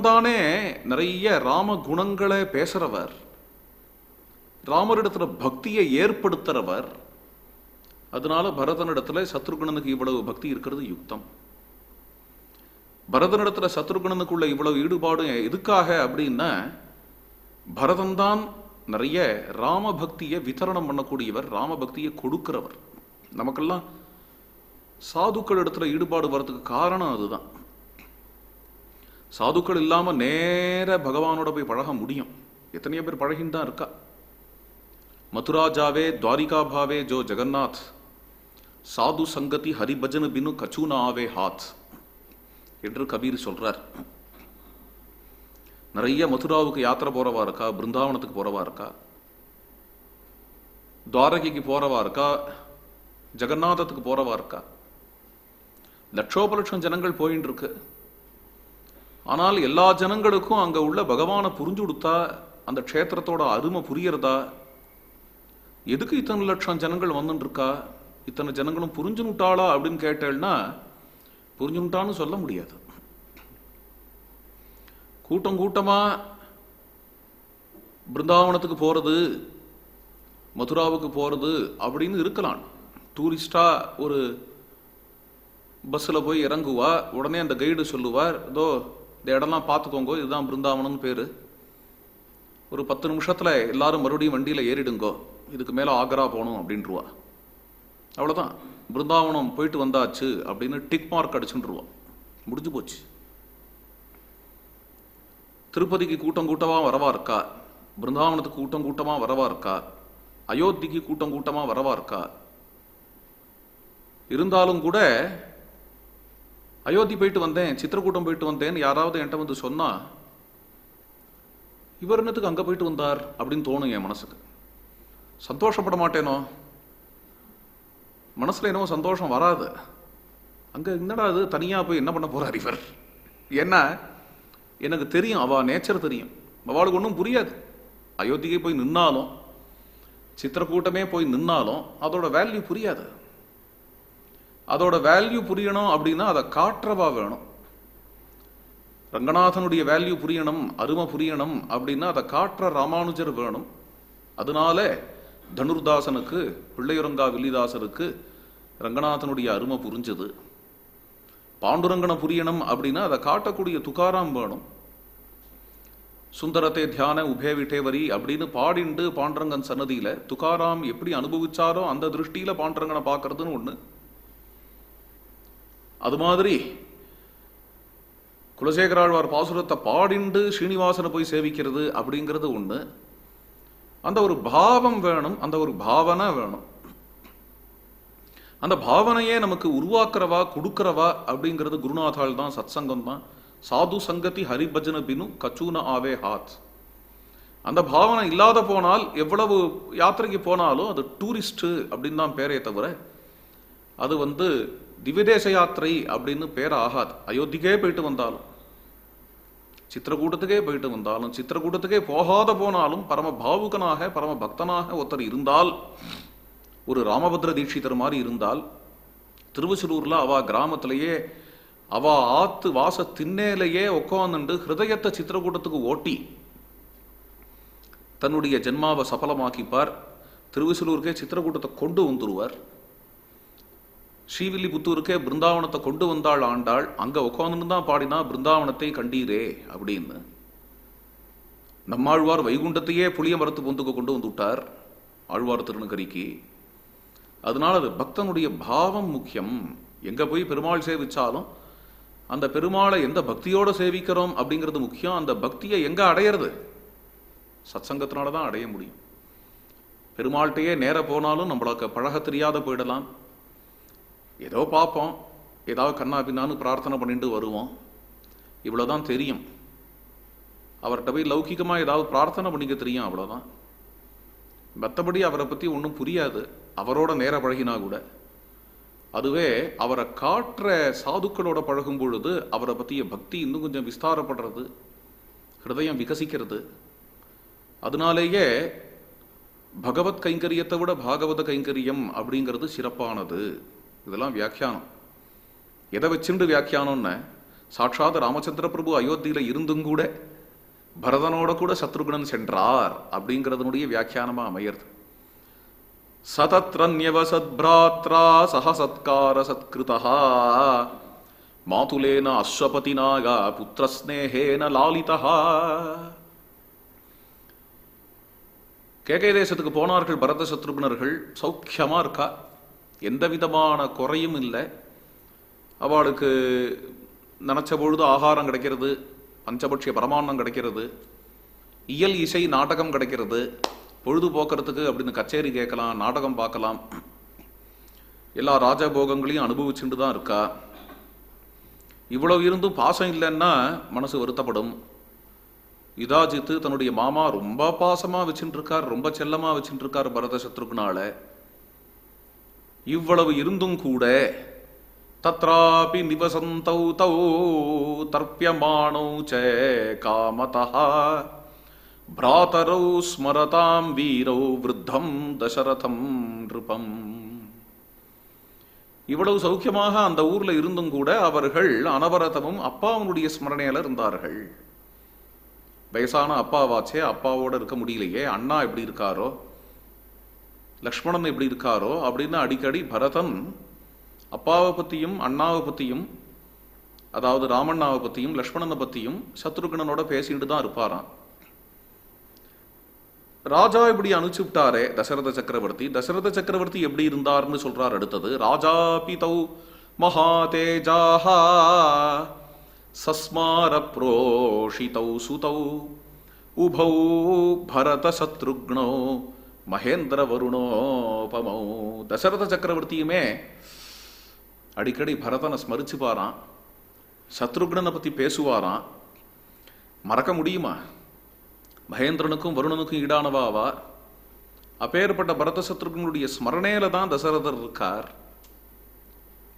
தானே நிறைய ராம குணங்களை பேசுறவர். ராமரிடத்துல பக்தியை ஏற்படுத்துறவர். அதனால பரதனிடத்துல சத்ருகுணனுக்கு இவ்வளவு பக்தி இருக்கிறது யுக்தம். பரதனிடத்துல சத்ருகுணனுக்குள்ள இவ்வளவு ஈடுபாடு எதுக்காக அப்படின்னா பரதன்தான் நிறைய ராம பக்தியை விதரணம் பண்ணக்கூடியவர் ராம பக்தியை கொடுக்கிறவர். நமக்கெல்லாம் சாதுக்கள் இடத்துல ஈடுபாடு வர்றதுக்கு காரணம் அதுதான். சாதுக்கள் இல்லாம நேர பகவானோட போய் பழக முடியும். எத்தனையோ பேர் பழகின்னு தான் இருக்கா. மதுரா ஜாவே துவாரிகா பாவே ஜோ ஜெகநாத். சாது சங்கதி ஹரிபஜன் பினு கச்சூனா ஆவே ஹாத். என்று கபீர் சொல்றார். நிறைய மதுராவுக்கு யாத்திரை போறவா இருக்கா? பிருந்தாவனத்துக்கு போறவா இருக்கா? துவாரகைக்கு போறவா இருக்கா? ஜெகநாதத்துக்கு போறவா இருக்கா? லட்சோபலட்சம் ஜனங்கள் போயின்னு இருக்கு. ஆனால் எல்லா ஜனங்களுக்கும் அங்கே உள்ள பகவானை புரிஞ்சு கொடுத்தா அந்த க்ஷேத்திரத்தோட அருமை புரியறதா எதுக்கு இத்தனை லட்சம் ஜனங்கள் வந்துட்டுருக்கா இத்தனை ஜனங்களும் புரிஞ்சுனுட்டாளா அப்படின்னு கேட்டேன்னா புரிஞ்சுனுட்டான்னு சொல்ல முடியாது. கூட்டம் கூட்டமாக பிருந்தாவனத்துக்கு போகிறது மதுராவுக்கு போகிறது அப்படின்னு இருக்கலாம். டூரிஸ்டாக ஒரு பஸ்ஸில் போய் இறங்குவா உடனே அந்த கைடு சொல்லுவார் இதோ இந்த இடம்லாம் பார்த்துக்கோங்க இதுதான் பிருந்தாவனம்னு பேர். ஒரு பத்து நிமிஷத்தில் எல்லாரும் மறுபடியும் வண்டியில் ஏறிடுங்கோ இதுக்கு மேலே ஆக்ரா போகணும் அப்படின்ருவா அவ்வளோதான் பிருந்தாவனம் போயிட்டு வந்தாச்சு அப்படின்னு டிக் மார்க் அடிச்சுட்டுருவா முடிஞ்சு போச்சு. திருப்பதிக்கு கூட்டம் கூட்டமாக வரவா இருக்கா? பிருந்தாவனத்துக்கு கூட்டம் கூட்டமாக வரவா இருக்கா? அயோத்திக்கு கூட்டம் கூட்டமாக வரவா இருக்கா? இருந்தாலும் கூட அயோத்தி போயிட்டு வந்தேன் சித்திரக்கூட்டம் போயிட்டு வந்தேன்னு யாராவது என்கிட்ட வந்து சொன்னா இவர் என்னத்துக்கு அங்கே போயிட்டு வந்தார்? அப்படின்னு தோணும் என் மனசுக்கு. சந்தோஷப்பட மாட்டேனோ? மனசுல என்னவோ சந்தோஷம் வராது. அங்கே என்னடா அது தனியாக போய் என்ன பண்ண போகிறார் இவர்? ஏன்னா எனக்கு தெரியும் அவள் நேச்சர் தெரியும். அவளுக்கு ஒன்றும் புரியாது. அயோத்திக்கு போய் நின்னாலும் சித்திரக்கூட்டமே போய் நின்னாலும் அதோட வேல்யூ புரியாது. அதோட வேல்யூ புரியணும் அப்படின்னா அதை காற்றவா வேணும். ரங்கநாதனுடைய வேல்யூ புரியணும் அருமை புரியணும் அப்படின்னா அதை காட்டுற ராமானுஜர் வேணும். அதனால தனுர்தாசனுக்கு பிள்ளையரங்கா வில்லிதாசருக்கு ரங்கநாதனுடைய அருமை புரிஞ்சது. பாண்டுரங்கனை புரியணும் அப்படின்னா அதை காட்டக்கூடிய துகாராம் வேணும். சுந்தரத்தை தியான உபே விட்டேவரி அப்படின்னு பாடிண்டு பாண்டரங்கன் சன்னதியில துகாராம் எப்படி அனுபவிச்சாரோ அந்த திருஷ்டியில் பாண்டரங்கனை பார்க்கறதுன்னு ஒன்று அது மாதிரி குலசேகராழ்வார் பாசுரத்தை பாடிண்டு ஸ்ரீனிவாசனை போய் சேவிக்கிறது அப்படிங்கிறது ஒன்று அந்த ஒரு பாவம் வேணும் அந்த ஒரு பாவனை வேணும். அந்த பாவனையே நமக்கு உருவாக்குறவா கொடுக்குறவா அப்படிங்கிறது குருநாதாள் தான் சத் சங்கம் தான். சாது சங்கத்தி ஹரிபஜன பினு கச்சூன ஆவே ஹாத். அந்த பாவனை இல்லாத போனால் எவ்வளவு யாத்திரைக்கு போனாலும் அது டூரிஸ்ட் அப்படின்னு தான் பேரே தவிர அது வந்து திவ்யதேச யாத்திரை அப்படின்னு பேர் ஆகாது. அயோத்திக்கே போயிட்டு வந்தாலும் சித்திரக்கூட்டத்துக்கே போயிட்டு வந்தாலும் சித்திரக்கூட்டத்துக்கே போகாத போனாலும் பரம பாவுகனாக பரம பக்தனாக ஒருத்தர் இருந்தால் ஒரு ராமபத்ர தீட்சிதர் மாதிரி இருந்தால் திருவசூர்ல அவா கிராமத்திலேயே அவா ஆத்து வாச திண்ணேலையே உட்காந்துண்டு ஹிருதயத்தை சித்திரக்கூட்டத்துக்கு ஓட்டி தன்னுடைய ஜென்மாவை சபலமாக்கிப்பார். திருவிசலூருக்கே சித்திரக்கூட்டத்தை கொண்டு வந்துருவார். ஸ்ரீவில்லிபுத்தூருக்கே பிருந்தாவனத்தை கொண்டு வந்தாள் ஆண்டாள் அங்கே உட்காந்துன்னு தான் பாடினா பிருந்தாவனத்தை கண்டீரே அப்படின்னு. நம்மாழ்வார் வைகுண்டத்தையே புளிய மரத்து பொந்துக்கு கொண்டு வந்து விட்டார் ஆழ்வார் திருநகரிக்கு. அதனால அது பக்தனுடைய பாவம் முக்கியம். எங்கே போய் பெருமாள் சேவிச்சாலும் அந்த பெருமாளை எந்த பக்தியோடு சேவிக்கிறோம் அப்படிங்கிறது முக்கியம். அந்த பக்தியை எங்கே அடையிறது? சத்சங்கத்தினால தான் அடைய முடியும். பெருமாள்கிட்டயே நேர போனாலும் நம்மளுக்கு பழக தெரியாத போயிடலாம். ஏதோ பார்ப்போம். ஏதாவது கண்ணா பின்னான்னு பிரார்த்தனை பண்ணிட்டு வருவோம். இவ்வளோதான் தெரியும். அவர்கிட்ட போய் லௌகிகமாக ஏதாவது பிரார்த்தனை பண்ணிக்க தெரியும் அவ்வளோதான் மற்றபடி அவரை பற்றி ஒன்றும் புரியாது. அவரோட நேர பழகினா கூட. அதுவே அவரை காட்டுற சாதுக்களோட பழகும் பொழுது அவரை பற்றிய பக்தி இன்னும் கொஞ்சம் விஸ்தாரப்படுறது ஹிருதயம் விகசிக்கிறது. அதனாலேயே பகவத் கைங்கரியத்தை விட பாகவத கைங்கரியம் அப்படிங்கிறது சிறப்பானது. இதெல்லாம் வியாக்கியானம். எதை வச்சுண்டு வியாக்கியானம்னு சாட்சாத் ராமச்சந்திர பிரபு அயோத்தியில இருந்தும் கூட பரதனோட கூட சத்ருகுணன் சென்றார் அப்படிங்கிறதுனுடைய வியாக்கியானமாக அமையிறது. சதத்ரன்யவசத்பிராத்ரா சக சத்கார சத்கிருதா மாதுலேன அஸ்வபதினாக புத்திரஸ்னேகேன லாலிதா கேகை தேசத்துக்கு போனார்கள் பரத சத்ருகுணர்கள் சௌக்கியமா இருக்கா? எந்த விதமான குறையும் இல்லை. அவளுக்கு நினச்ச பொழுது ஆகாரம் கிடைக்கிறது பஞ்சபட்சிய பரமான்னம் கிடைக்கிறது இயல் இசை நாடகம் கிடைக்கிறது பொழுதுபோக்குறதுக்கு அப்படின்னு கச்சேரி கேட்கலாம் நாடகம் பார்க்கலாம். எல்லா ராஜபோகங்களையும் அனுபவிச்சுட்டு தான் இருக்கா. இவ்வளவு இருந்தும் பாசம் இல்லைன்னா மனசு வருத்தப்படும். யுதாஜித்து தன்னுடைய மாமா ரொம்ப பாசமாக வச்சுட்டு இருக்கார் ரொம்ப செல்லமாக வச்சுட்டு இருக்கார் பரத சத்ருகுனால இவ்வளவு இருந்தும் கூட தத்ராபி நிவசந்தௌ தௌ தர்ப்பியமானௌ ச காமதா. பிராதரௌ ஸ்மரதாம் வீரௌ விருத்தம் தசரதம் நிருபம். இவ்வளவு சௌக்கியமாக அந்த ஊர்ல இருந்தும் கூட அவர்கள் அனவரதமும் அப்பாவுடைய ஸ்மரணையில இருந்தார்கள். வயசான அப்பாவாச்சே அப்பாவோட இருக்க முடியலையே அண்ணா எப்படி இருக்காரோ? லக்ஷ்மணன் எப்படி இருக்காரோ அப்படின்னு அடிக்கடி பரதன் அப்பாவை பற்றியும் அண்ணாவை பற்றியும் அதாவது ராமண்ணாவை பற்றியும் லக்ஷ்மணனை பற்றியும் சத்ருகனனோட பேசிட்டு தான் இருப்பாராம். ராஜா இப்படி அனுப்பிச்சு விட்டாரே தசரத சக்கரவர்த்தி. தசரத சக்கரவர்த்தி எப்படி இருந்தார்னு சொல்றார் அடுத்தது. ராஜா பிதௌ மகாதேஜாஹா சஸ்மார புரோஷிதௌ சுதௌ. உபௌ பரத சத்ருக்னோ. மகேந்திர வருணோபமோ. தசரத சக்கரவர்த்தியுமே அடிக்கடி பரதனை ஸ்மரிச்சு பாரான். சத்ருக்னனை பற்றி பேசுவாராம். மறக்க முடியுமா? மகேந்திரனுக்கும் வருணனுக்கும் ஈடானவாவா அப்பேற்பட்ட பரத சத்ருகனுடைய ஸ்மரணையில தான் தசரதர் இருக்கார்.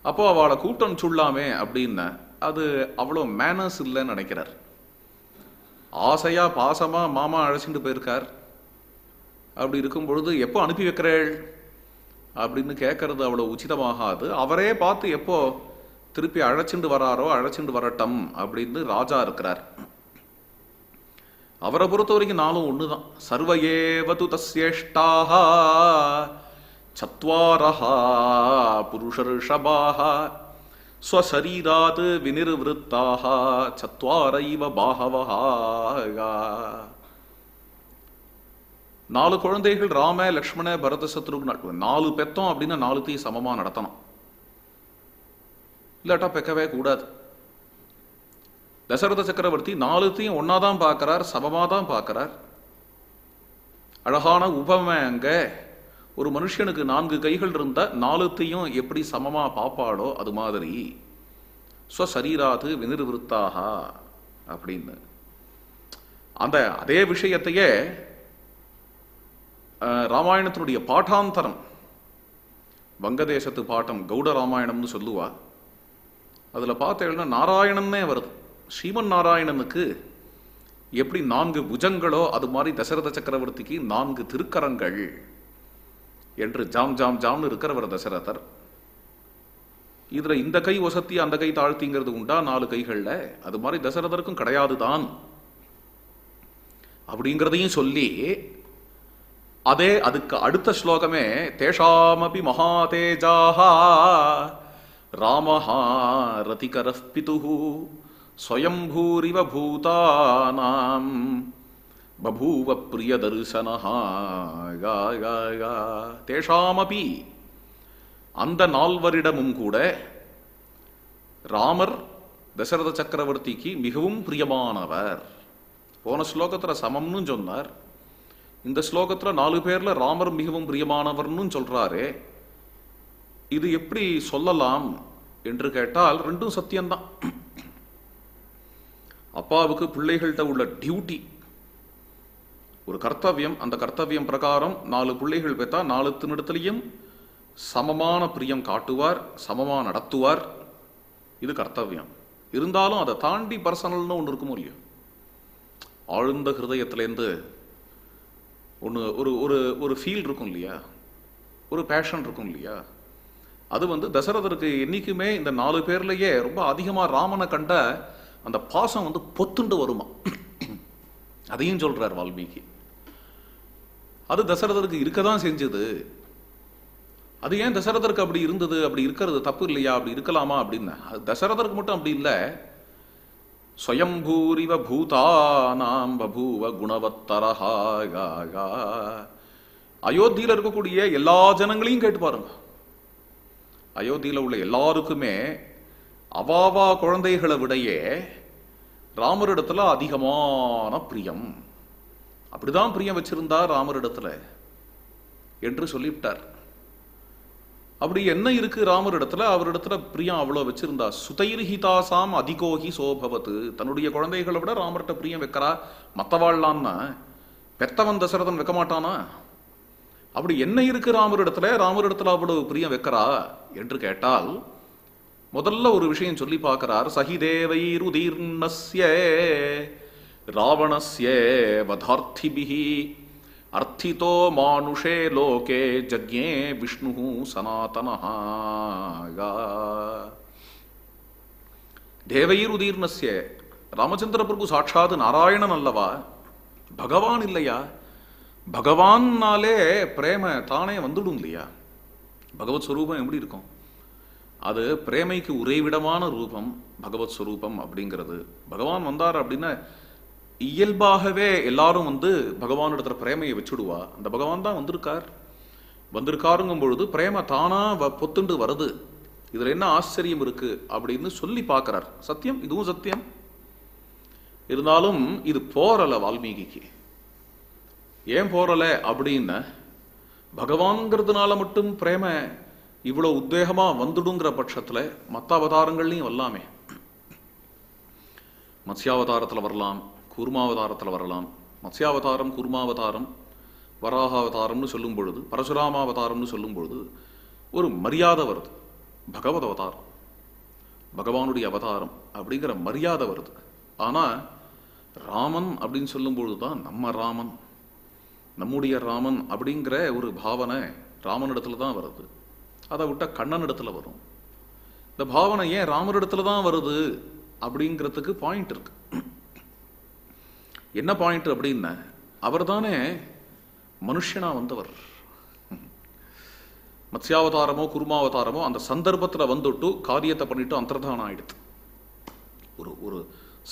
அப்போ அவளை கூட்டம் சொல்லாமே அப்படின்ன அது அவ்வளோ மேனர்ஸ் இல்லைன்னு நினைக்கிறார். ஆசையா பாசமா மாமா அழைச்சிட்டு போயிருக்கார். அப்படி இருக்கும் பொழுது எப்போ அனுப்பி வைக்கிறேள்? அப்படின்னு கேட்கறது அவ்வளோ உச்சிதமாகாது. அவரே பார்த்து எப்போ திருப்பி அழைச்சிண்டு வராரோ அழைச்சிண்டு வரட்டும் அப்படின்னு ராஜா இருக்கிறார். அவரை பொறுத்த வரைக்கும் நாளும் ஒண்ணுதான். சர்வயேவது தஸ்யேஷ்டாக சத்வாரஹா புருஷர்ஷபாக ஸ்வசரீராத் வினிர்வృత్తాக சத்வாரைவ பாகவஹாகா நாலு குழந்தைகள் ராம லக்ஷ்மண பரத சத்ருக்ன நாலு பெத்தோம் அப்படின்னா நாலுத்தையும் சமமா நடத்தணும். இல்லாட்டா பெக்கவே கூடாது. தசரத சக்கரவர்த்தி நாலுத்தையும் ஒன்னாதான் பார்க்கறார் சமமா தான் பார்க்கறார். அழகான உபமை அங்கே. ஒரு மனுஷனுக்கு நான்கு கைகள் இருந்தால் நாலுத்தையும் எப்படி சமமா பாப்பாளோ அது மாதிரி. ஸ்வசரீராது வினிர்விருத்தாக அப்படின்னு. அந்த அதே விஷயத்தையே ராமாயணத்தினுடைய பாட்டாந்தரம். வங்கதேசத்து பாட்டம் கௌட ராமாயணம்னு சொல்லுவா. அதில் பார்த்தேன்னா நாராயணன்னே வருது. ஸ்ரீமன் நாராயணனுக்கு எப்படி நான்கு புஜங்களோ அது மாதிரி தசரத சக்கரவர்த்திக்கு நான்கு திருக்கரங்கள் என்று ஜாம் ஜாம் ஜாம்னு இருக்கிறவர் தசரதர். இதில் இந்த கை வசத்தி அந்த கை தாழ்த்திங்கிறது உண்டா? நாலு கைகளில். அது மாதிரி தசரதருக்கும் கிடையாதுதான். அப்படிங்கிறதையும் சொல்லி அதே அதுக்கு அடுத்த ஸ்லோகமே தேஷாமபி மகாதேஜாஹா ராமஹா ரதிகரः பிதுः ஸ்வயம்பூரிவ பூதானாம் பபூவ பிரியதர்சனஹ யா யா யா தேஷாமபி அந்த நால்வரிடமும் கூட ராமர் தசரத சக்கரவர்த்திக்கு மிகவும் பிரியமானவர். போன ஸ்லோகத்தில் சமம்னு சொன்னார். இந்த ஸ்லோகத்துல நாலு பேர்ல ராமர் மிகவும் பிரியமானவர்னு சொல்றாரே. இது எப்படி சொல்லலாம் என்று கேட்டால் ரெண்டும் சத்தியம்தான். அப்பாவுக்கு பிள்ளைகள்கிட்ட உள்ள டியூட்டி ஒரு கர்த்தவியம் அந்த கர்த்தவியம் பிரகாரம் நாலு பிள்ளைகள் பெற்றா நாலு தினிடத்திலையும் சமமான பிரியம் காட்டுவார் சமமாக நடத்துவார். இது கர்த்தவியம். இருந்தாலும் அதை தாண்டி பர்சனல்னு ஒன்று இருக்குமோ இல்லையோ? ஆழ்ந்த ஹிருதயத்திலேருந்து ஒன்று ஒரு ஒரு ஒரு ஃபீல் இருக்கும் இல்லையா? ஒரு பேஷன் இருக்கும் இல்லையா? அது வந்து தசரதருக்கு என்னைக்குமே இந்த நாலு பேர்லேயே ரொம்ப அதிகமாக ராமனை கண்ட அந்த பாசம் வந்து பொத்துண்டு வருமா? அதையும் சொல்கிறார் வால்மீகி. அது தசரதருக்கு இருக்க தான் செஞ்சது. அது ஏன் தசரதருக்கு அப்படி இருந்தது அப்படி இருக்கிறது தப்பு இல்லையா? அப்படி இருக்கலாமா அப்படின்னு. அது தசரதருக்கு மட்டும் அப்படி இல்லை. ஸ்வயம்பூரிவ பூதானாம் பபூவ குணவத்தரஹா அயோத்தியில் இருக்கக்கூடிய எல்லா ஜனங்களையும் கேட்டு பாருங்க. அயோத்தியில் உள்ள எல்லாருக்குமே அவாவா குழந்தைகளை விடையே ராமரிடத்துல அதிகமான பிரியம். அப்படிதான் பிரியம் வச்சிருந்தார் ராமரிடத்துல என்று சொல்லிவிட்டார். அப்படி என்ன இருக்கு ராமரிடத்துல அவரிடத்துல பிரியம் அவ்வளோ வச்சிருந்தா. சுதைர்ஹிதாசாம் அதிகோகி சோபவத்து. தன்னுடைய குழந்தைகளை விட ராமர்கிட்ட பிரியம் வைக்கிறா? மத்தவாழ்லான்னா பெத்தவன் தசரதன் வைக்க மாட்டானா அப்படி என்ன இருக்கு ராமரிடத்துல ராமரிடத்துல அவ்வளவு பிரியம் வைக்கிறா? என்று கேட்டால் முதல்ல ஒரு விஷயம் சொல்லி பார்க்கிறார். சகிதேவைருதீர்ணஸ்ய ராவணஸ்ய வதார்த்திபிஹி அர்த்திதோ மானுஷே லோகே ஜக்ஞே விஷ்ணு சனாதனஹ தேவைருதீர்ணஸ்ய ராமச்சந்திர பிரபு சாட்சாத் நாராயணன் அல்லவா? பகவான் இல்லையா? பகவான்னாலே பிரேம தானே வந்துடும் இல்லையா? பகவத் ஸ்வரூபம் எப்படி இருக்கும்? அது பிரேமைக்கு உறைவிடமான ரூபம் பகவத் ஸ்வரூபம் அப்படிங்கிறது. பகவான் வந்தார் அப்படின்னா இயல்பாகவே எல்லாரும் வந்து பகவானிடத்துல பிரேமையை வச்சுடுவா. அந்த பகவான் தான் வந்திருக்கார். வந்திருக்காருங்கும் பொழுது பிரேம தானா வ- பொத்துண்டு வருது. இதுல என்ன ஆச்சரியம் இருக்கு அப்படின்னு சொல்லி பார்க்கிறார். சத்தியம்? இதுவும் சத்தியம். இருந்தாலும் இது போறல வால்மீகிக்கு. ஏன் போறல அப்படின்னு பகவான்கிறதுனால மட்டும் பிரேம இவ்வளவு உத்வேகமாக வந்துடுங்கிற பட்சத்துல மத்த அவதாரங்கள்லையும் வரலாமே. மத்ஸ்யாவதாரத்தில் வரலாம். கூர்மாவதாரத்தில் வரலாம். மத்ஸ்யாவதாரம் கூர்மாவதாரம் வராகாவதாரம்னு சொல்லும் பொழுது பரசுராமாவதாரம்னு சொல்லும் பொழுது ஒரு மரியாதை வருது. பகவத் அவதாரம். பகவானுடைய அவதாரம் அப்படிங்கிற மரியாதை வருது. ஆனால் ராமன் அப்படின்னு சொல்லும் பொழுது தான் நம்ம ராமன் நம்முடைய ராமன் அப்படிங்கிற ஒரு பாவனை ராமனிடத்துல தான் வருது. அதை விட்டா கண்ணனிடத்துல வரும். இந்த பாவனை ஏன் ராமரிடத்துல தான் வருது அப்படிங்கிறதுக்கு பாயிண்ட் இருக்குது என்ன பாயிண்ட் அப்படின்னா அவர் தானே மனுஷனா வந்தவர். மத்ஸ்யாவதாரமோ குருமாவதாரமோ அந்த சந்தர்ப்பத்தில் வந்துட்டு காரியத்தை பண்ணிட்டு அந்தர்தானம் ஆயிடுது. ஒரு ஒரு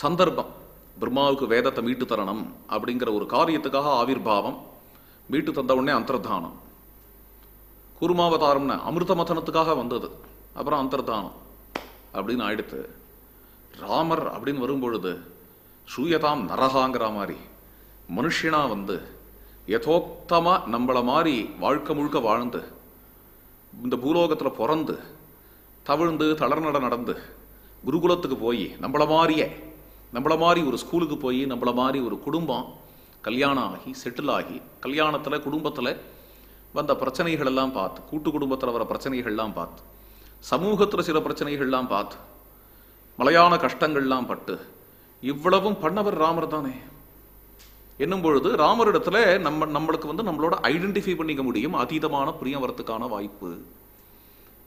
சந்தர்ப்பம். பிரம்மாவுக்கு வேதத்தை மீட்டு தரணும் அப்படிங்கிற ஒரு காரியத்துக்காக ஆவிர்பாவம் மீட்டு தந்த உடனே அந்தர்தானம். குருமாவதாரம்னு அமிர்த மதனத்துக்காக வந்தது அப்புறம் அந்தர்தானம் அப்படின்னு ஆயிடுத்து ராமர் அப்படின்னு வரும்பொழுது சூயதாம் நரகாங்கிற மாதிரி மனுஷனா வந்து யதோக்தமாக நம்மள மாதிரி வாழ்க்கை முழுக்க வாழ்ந்து இந்த பூலோகத்தில் பிறந்து தவிழ்ந்து தளர்நட நடந்து குருகுலத்துக்கு போய் நம்மள மாதிரியே நம்மள மாதிரி ஒரு ஸ்கூலுக்கு போய் நம்மள மாதிரி ஒரு குடும்பம் கல்யாணம் ஆகி செட்டில் ஆகி கல்யாணத்தில் குடும்பத்தில் வந்த பிரச்சனைகளெல்லாம் பார்த்து கூட்டு குடும்பத்தில் வர பிரச்சனைகள்லாம் பார்த்து சமூகத்தில் சில பிரச்சனைகள்லாம் பார்த்து மலையான கஷ்டங்கள்லாம் பட்டு இவ்வளவும் பண்ணவர் ராமர் தானே? என்னும் பொழுது ராமரிடத்துல நம்ம நம்மளுக்கு வந்து நம்மளோட ஐடென்டிஃபை பண்ணிக்க முடியும் அதீதமான பிரியம் வரத்துக்கான வாய்ப்பு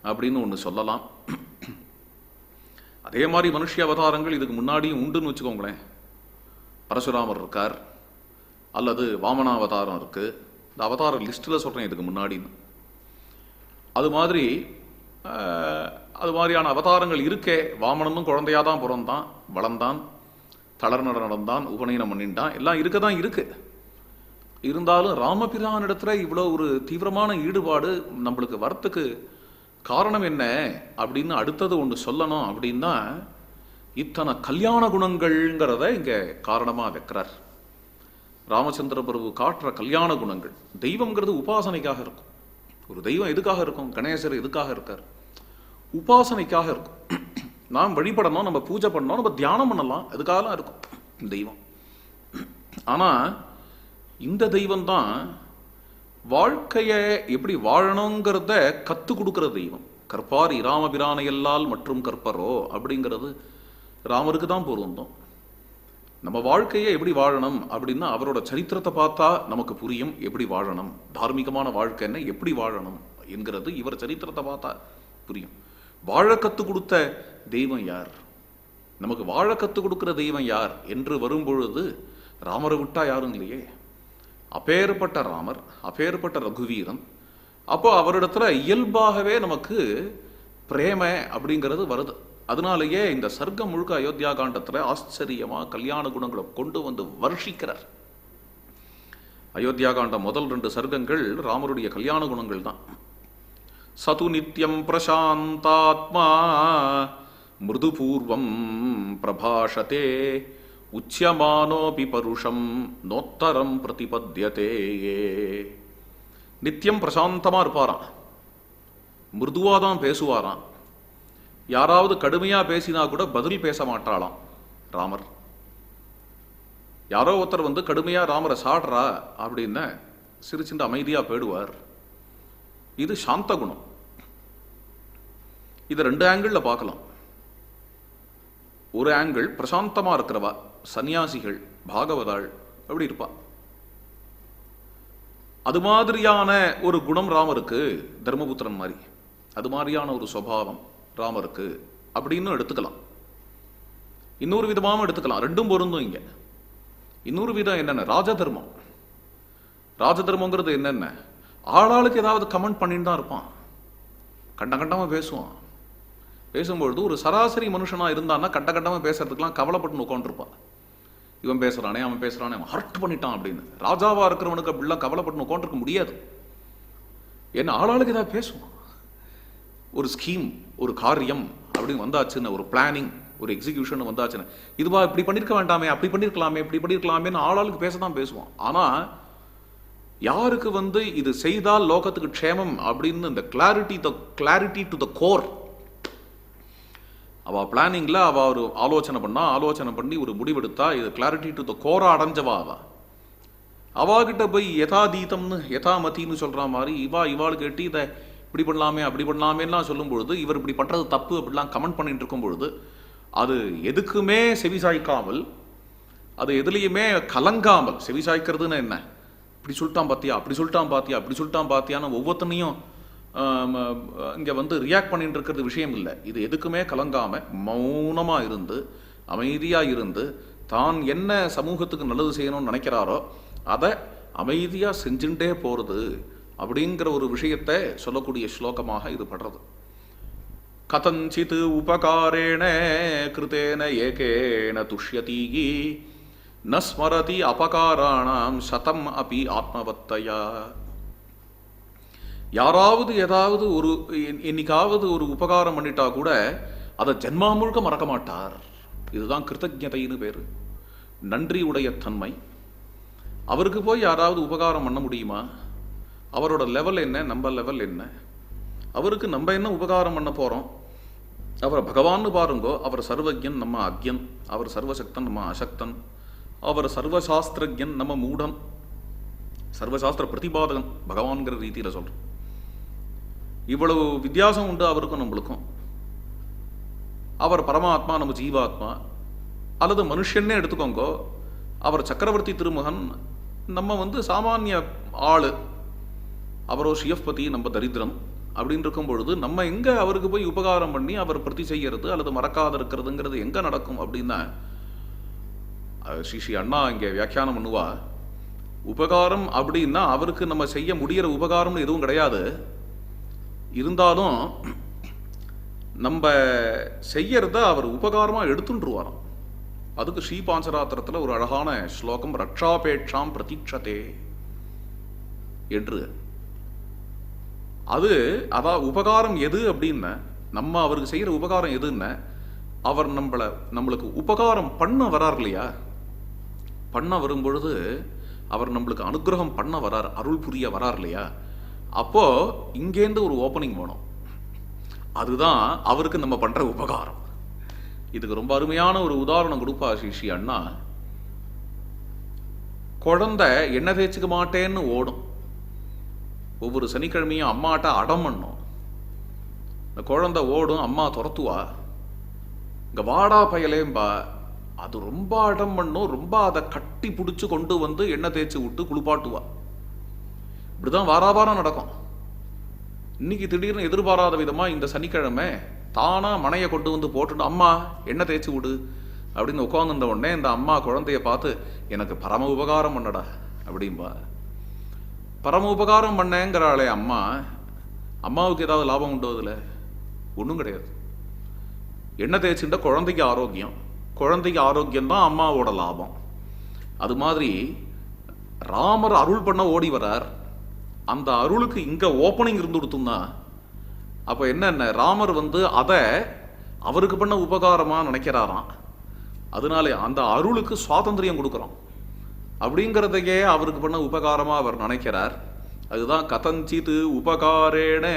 அப்படின்னு ஒன்று சொல்லலாம். அதே மாதிரி மனுஷ அவதாரங்கள் இதுக்கு முன்னாடியும் உண்டுன்னு வச்சுக்கோங்களேன். பரசுராமர் இருக்கார் அல்லது வாமனாவதாரம் இருக்கு. இந்த அவதார லிஸ்ட்டில் சொல்கிறேன் இதுக்கு முன்னாடின்னு. அது மாதிரி அது மாதிரியான அவதாரங்கள் இருக்கே. வாமனனும் குழந்தையாக தான் பிறந்தான் வளர்ந்தான். தளர்நட நடந்தான் உபநயனம் பண்ணிட்டான். எல்லாம் இருக்க தான் இருக்கு. இருந்தாலும் ராமபிரானிடத்துல இவ்வளோ ஒரு தீவிரமான ஈடுபாடு நம்மளுக்கு வரத்துக்கு காரணம் என்ன அப்படின்னு அடுத்தது ஒன்று சொல்லணும் அப்படின்னா இத்தனை கல்யாண குணங்கள்ங்கிறத இங்கே காரணமாக வைக்கிறார். ராமச்சந்திர பிரபு காட்டுற கல்யாண குணங்கள். தெய்வம்ங்கிறது உபாசனைக்காக இருக்கும். ஒரு தெய்வம் எதுக்காக இருக்கும்? கணேசர் எதுக்காக இருக்கார்? உபாசனைக்காக இருக்கும். நாம் வழிபடணும் நம்ம பூஜை பண்ணணும் நம்ம தியானம் பண்ணலாம். அதுக்காகலாம் இருக்கும் தெய்வம். ஆனா இந்த தெய்வம் தான் வாழ்க்கையை எப்படி வாழணுங்கிறத கத்து கொடுக்கிற தெய்வம். கற்பார் இராமபிரானையல்லால் மற்றும் கற்பரோ அப்படிங்கிறது ராமருக்கு தான் பொருந்தும். நம்ம வாழ்க்கையை எப்படி வாழணும் அப்படின்னா அவரோட சரித்திரத்தை பார்த்தா நமக்கு புரியும் எப்படி வாழணும். தார்மீகமான வாழ்க்கைன்னு எப்படி வாழணும் என்கிறது இவர் சரித்திரத்தை பார்த்தா புரியும். வாழ கத்து கொடுத்த தெய்வம் யார்? நமக்கு வாழ கத்து கொடுக்கிற தெய்வம் யார் என்று வரும்பொழுது ராமரை விட்டா யாரும் இல்லையே? அப்பேற்பட்ட ராமர் அப்பேற்பட்ட ரகுவீரன். அப்போ அவரிடத்துல இயல்பாகவே நமக்கு பிரேம அப்படிங்கிறது வருது. அதனாலேயே இந்த சர்க்கம் முழுக்க அயோத்தியா காண்டத்துல ஆச்சரியமா கல்யாண குணங்களை கொண்டு வந்து வருஷிக்கிறார். அயோத்தியா காண்டம் முதல் ரெண்டு சர்க்கங்கள் ராமருடைய கல்யாண குணங்கள் தான் சது நித்யம் பிரசாந்தாத்மா. மிருதுபூர்வம் பிரபாஷதே. உச்சியமானோபி பருஷம் நோத்தரம் பிரதிபத்தியதே நித்தியம் பிரசாந்தமாக இருப்பாராம். மிருதுவாக தான் பேசுவாராம். யாராவது கடுமையாக பேசினா கூட பதில் பேச மாட்டாளாம் ராமர். யாரோ ஒருத்தர் வந்து கடுமையாக ராமரை சாடுறா அப்படின்னு சிரிச்சுட்டு அமைதியாக போயிடுவார். இது சாந்த குணம். இது ரெண்டு ஆங்கிளில் பார்க்கலாம். ஒரு ஆங்கிள் பிரசாந்தமா இருக்கிறவா சன்னியாசிகள் பாகவதாள் அப்படி இருப்பா. அது மாதிரியான ஒரு குணம் ராமருக்கு தர்மபுத்திரன் மாதிரி. அது மாதிரியான ஒரு சுவாவம் ராமருக்கு அப்படின்னு எடுத்துக்கலாம். இன்னொரு விதமாகவும் எடுத்துக்கலாம். ரெண்டும் பொருந்தும் இங்க. இன்னொரு விதம் என்னென்ன? ராஜதர்மம். ராஜதர்மங்கிறது என்னென்ன? ஆளாளுக்கு ஏதாவது கமெண்ட் பண்ணிட்டு தான் இருப்பான். கண்ட கண்டமா பேசுவான். பேசும்பொழுது ஒரு சராசரி மனுஷனாக இருந்தான்னா கட்ட கட்டமாக பேசுறதுக்கெலாம் கவலைப்பட்டு உட்காந்துருப்பான் இவன் பேசுறானே அவன் பேசுகிறானே அவன் ஹர்ட் பண்ணிட்டான் அப்படின்னு. ராஜாவாக இருக்கிறவனுக்கு அப்படிலாம் கவலைப்பட்டு உட்காந்துருக்க முடியாது. ஏன்னா ஆளாளுக்கு ஏதாவது பேசுவான் ஒரு ஸ்கீம் ஒரு காரியம் அப்படின்னு வந்தாச்சுன்னு ஒரு பிளானிங் ஒரு எக்ஸிகியூஷன் வந்தாச்சுன்னு. இதுவா இப்படி பண்ணியிருக்க வேண்டாமே அப்படி பண்ணியிருக்கலாமே இப்படி பண்ணிருக்கலாமேன்னு ஆளாளுக்கு பேச தான் பேசுவான். ஆனால் யாருக்கு வந்து இது செய்தால் லோகத்துக்கு க்ஷேமம் அப்படின்னு இந்த clarity the clarity to the core அவள் பிளானிங்கில் அவள் ஒரு ஆலோசனை பண்ணா ஆலோசனை பண்ணி ஒரு முடிவெடுத்தா இது கிளாரிட்டி டு த கோரா அடைஞ்சவா அவள் அவாகிட்ட போய் யதாதீதம்னு யதாமதின்னு சொல்கிற மாதிரி இவா இவாள் கேட்டு இதை இப்படி பண்ணலாமே அப்படி பண்ணலாமேலாம் சொல்லும் பொழுது இவர் இப்படி பண்றது தப்பு அப்படிலாம் கமெண்ட் பண்ணிட்டு இருக்கும் பொழுது அது எதுக்குமே செவிசாய்க்காமல் அது எதுலேயுமே கலங்காமல் செவிசாய்க்கிறதுன்னு என்ன? இப்படி சொல்லிட்டான் பார்த்தியா அப்படி சொல்லிட்டான் பாத்தியா அப்படி சொல்லிட்டான் பாத்தியான்னு ஒவ்வொருத்தனையும் இங்கே வந்து ரியாக்ட் பண்ணிட்டு இருக்கிறது விஷயம் இல்லை இது எதுக்குமே கலங்காமல் மௌனமாக இருந்து அமைதியாக இருந்து தான் என்ன சமூகத்துக்கு நல்லது செய்யணும்னு நினைக்கிறாரோ அதை அமைதியாக செஞ்சுட்டே போகிறது அப்படிங்கிற ஒரு விஷயத்தை சொல்லக்கூடிய ஸ்லோகமாக இது படுறது. கதஞ்சித் உபகாரேண கிருத்தேன ஏகேன துஷ்யதீகி நஸ்மரதி அபகாராணாம் சதம் அபி ஆத்மவத்தையா. யாராவது ஏதாவது ஒரு என்னைக்காவது ஒரு உபகாரம் பண்ணிட்டா கூட அதை ஜென்மா முழுக்க மறக்க மாட்டார். இதுதான் கிருத்தஜதைன்னு பேர். நன்றி உடைய தன்மை. அவருக்கு போய் யாராவது உபகாரம் பண்ண முடியுமா? அவரோட லெவல் என்ன? நம்ம லெவல் என்ன? அவருக்கு நம்ம என்ன உபகாரம் பண்ண போகிறோம் அவரை பகவான்னு பாருங்கோ அவர் சர்வஜன் நம்ம அக்யன் அவர் சர்வசக்தன் நம்ம அசக்தன். அவர் சர்வசாஸ்திரஜன் நம்ம மூடன். சர்வசாஸ்திர பிரதிபாதகன் பகவான்கிற ரீதியில் சொல்கிறோம் இவ்வளவு வித்தியாசம் உண்டு அவருக்கும் நம்மளுக்கும். அவர் பரமாத்மா நம்ம ஜீவாத்மா அல்லது மனுஷன்னே எடுத்துக்கோங்கோ அவர் சக்கரவர்த்தி திருமகன் நம்ம வந்து சாமானிய ஆளு. அவரோ ஷியஃபதி நம்ம தரித்திரம் அப்படின்னு இருக்கும் பொழுது நம்ம எங்க அவருக்கு போய் உபகாரம் பண்ணி அவர் பிரதி செய்யறது அல்லது மறக்காத இருக்கிறதுங்கிறது எங்க நடக்கும் அப்படின்னா ஸ்ரீ ஸ்ரீ அண்ணா இங்க வியாக்கியானம் பண்ணுவா. உபகாரம் அப்படின்னா அவருக்கு நம்ம செய்ய முடிகிற உபகாரம்னு எதுவும் கிடையாது. இருந்தாலும் நம்ம செய்யறத அவர் உபகாரமாக எடுத்துட்டுருவாராம் அதுக்கு ஸ்ரீபாஞ்சராத்திரத்தில் ஒரு அழகான ஸ்லோகம் ரக்ஷாபேட்சாம் பிரதீட்சதே என்று. அது அதான் உபகாரம் எது அப்படின்ன நம்ம அவருக்கு செய்கிற உபகாரம் எதுன்னா அவர் நம்மள நம்மளுக்கு உபகாரம் பண்ண வரார் இல்லையா? பண்ண வரும்பொழுது அவர் நம்மளுக்கு அனுகிரகம் பண்ண வரார் அருள் புரிய வரார் இல்லையா? அப்போ இங்கேருந்து ஒரு ஓப்பனிங் வேணும். அதுதான் அவருக்கு நம்ம பண்ணுற உபகாரம். இதுக்கு ரொம்ப அருமையான ஒரு உதாரணம் கொடுப்பா சிஷி அண்ணா. குழந்தை எண்ணெய் தேய்ச்சிக்க மாட்டேன்னு ஓடும். ஒவ்வொரு சனிக்கிழமையும் அம்மாட்ட அடம் பண்ணும். இந்த குழந்தை ஓடும் அம்மா துரத்துவா? இங்கே வாடா பயலேம்பா. அது ரொம்ப அடம் பண்ணும் ரொம்ப அதை கட்டி பிடிச்சி கொண்டு வந்து எண்ணெய் தேய்ச்சி விட்டு குளிப்பாட்டுவா. இப்படிதான் வாரா வாரம் நடக்கும். இன்னைக்கு திடீர்னு எதிர்பாராத விதமா இந்த சனிக்கிழமை தானா மனையை கொண்டு வந்து போட்டுட்டு அம்மா என்ன தேய்ச்சி விடு அப்படின்னு உட்காந்துருந்த உடனே இந்த அம்மா குழந்தைய பார்த்து எனக்கு பரம உபகாரம் பண்ணடா அப்படிம்பா. பரம உபகாரம் பண்ணேங்கிறாளே அம்மா அம்மாவுக்கு ஏதாவது லாபம் உண்டோ அதில்? ஒன்றும் கிடையாது. எண்ணெய் தேய்ச்சின்ற குழந்தைக்கு ஆரோக்கியம். குழந்தைக்கு ஆரோக்கியம் தான் அம்மாவோட லாபம். அது மாதிரி ராமர் அருள் பண்ண ஓடி வரார் அந்த அருளுக்கு இங்கே ஓப்பனிங் இருந்து கொடுத்தோம்னா அப்போ என்னென்ன ராமர் வந்து அதை அவருக்கு பண்ண உபகாரமாக நினைக்கிறாராம். அதனால அந்த அருளுக்கு சுவாதந்திரியம் கொடுக்குறோம். அப்படிங்கிறதையே அவருக்கு பண்ண உபகாரமாக அவர் நினைக்கிறார். அதுதான் கதஞ்சித் உபகாரேன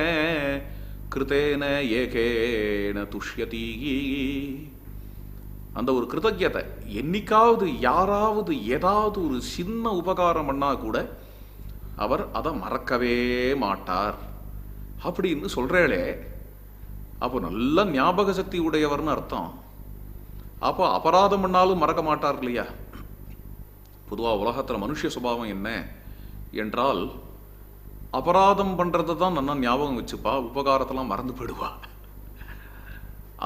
கிருத்தேன ஏகேன துஷ்யதி. அந்த ஒரு கிருத்தஜத்தை என்னைக்காவது யாராவது ஏதாவது ஒரு சின்ன உபகாரம் பண்ணால் கூட அவர் அதை மறக்கவே மாட்டார். அப்படின்னு சொல்றேளே அப்போ நல்ல ஞாபக சக்தி உடையவர்னு அர்த்தம். அப்போ அபராதம் பண்ணாலும் மறக்க மாட்டார் இல்லையா? பொதுவாக உலகத்தில் மனுஷ சுபாவம் என்ன என்றால் அபராதம் பண்றதை தான் நல்லா ஞாபகம் வச்சுப்பா உபகாரத்தெல்லாம் மறந்து போயிடுவா.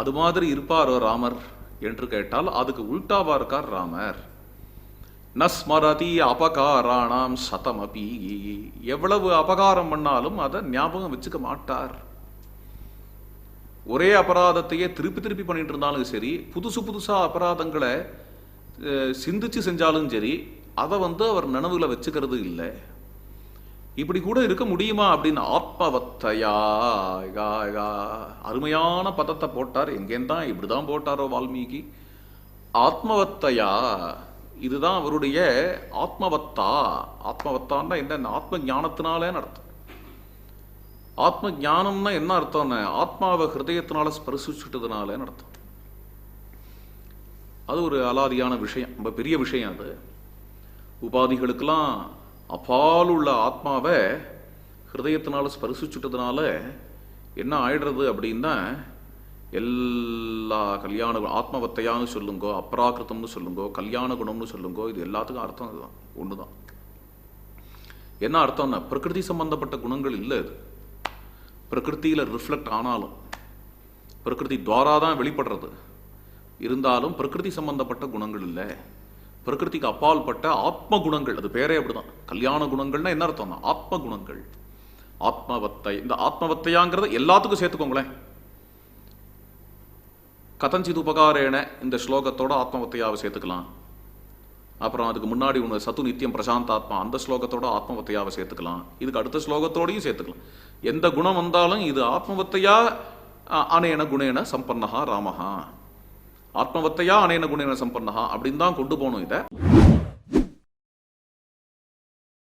அது மாதிரி இருப்பாரோ ராமர் என்று கேட்டால் அதுக்கு உல்டாவா இருக்கார் ராமர். நஸ்மரதி அபகாராணாம் சதமபி. எவ்வளவு அபகாரம் பண்ணாலும் அதை ஞாபகம் வச்சுக்க மாட்டார். ஒரே அபராதத்தையே திருப்பி திருப்பி பண்ணிட்டு இருந்தாலும் சரி புதுசு புதுசாக அபராதங்களை சிந்திச்சு செஞ்சாலும் சரி அதை வந்து அவர் நினைவுல வச்சுக்கிறது இல்லை. இப்படி கூட இருக்க முடியுமா அப்படின்னு ஆத்மவத்தையா அருமையான பதத்தை போட்டார். எங்கேந்தான் இப்படிதான் போட்டாரோ வால்மீகி. ஆத்மவத்தையா இதுதான் அவருடைய ஆத்மவத்தா. ஆத்மவத்தான்னா என்ன ஆத்ம ஞானத்தினாலே அர்த்தம் ஆத்ம ஞானம்னா என்ன அர்த்தம்னு ஆத்மாவை ஹிருதயத்தினால ஸ்பரிசிச்சுட்டதுனாலேன்னு அர்த்தம் அது ஒரு அலாதியான விஷயம். ரொம்ப பெரிய விஷயம் அது. உபாதிகளுக்கெல்லாம் அப்பால் உள்ள ஆத்மாவை ஹிருதயத்தினால ஸ்பரிசிச்சுட்டதுனால என்ன ஆயிடுறது அப்படின்னா எல்லா கல்யாண குணம் ஆத்மவத்தையான்னு சொல்லுங்கோ அப்ராகிருத்தம்னு சொல்லுங்கோ கல்யாண குணம்னு சொல்லுங்கோ இது எல்லாத்துக்கும் அர்த்தம் இதுதான். ஒன்று தான் என்ன அர்த்தம்னா பிரகிருதி சம்பந்தப்பட்ட குணங்கள் இல்லை இது. பிரகிருத்தியில் ரிஃப்ளெக்ட் ஆனாலும் பிரகிருதி துவாரா தான் வெளிப்படுறது. இருந்தாலும் பிரகிருதி சம்பந்தப்பட்ட குணங்கள் இல்லை. பிரகிருதிக்கு அப்பால்பட்ட ஆத்ம குணங்கள் அது பேரே அப்படிதான். கல்யாண குணங்கள்னா என்ன அர்த்தம்னா ஆத்ம குணங்கள் ஆத்மவத்தை இந்த ஆத்மவத்தையாங்கிறத எல்லாத்துக்கும் சேர்த்துக்கோங்களேன். கதஞ்சித் உபகாரேன இந்த ஸ்லோகத்தோட ஆத்மவத்தையாவை சேர்த்துக்கலாம். அப்புறம் அதுக்கு முன்னாடி ஒன்று சத்து நித்தியம் பிரசாந்தாத்மா அந்த ஸ்லோகத்தோட ஆத்மவத்தையாவை சேர்த்துக்கலாம். இதுக்கு அடுத்த ஸ்லோகத்தோடையும் சேர்த்துக்கலாம். எந்த குணம் வந்தாலும் இது ஆத்மவத்தையா அனேன குணேன சம்பன்னஹா ராமஹா. ஆத்மவத்தையா அனேன குணேன சம்பன்னஹா அப்படின்னு தான் கொண்டு போகணும் இதை.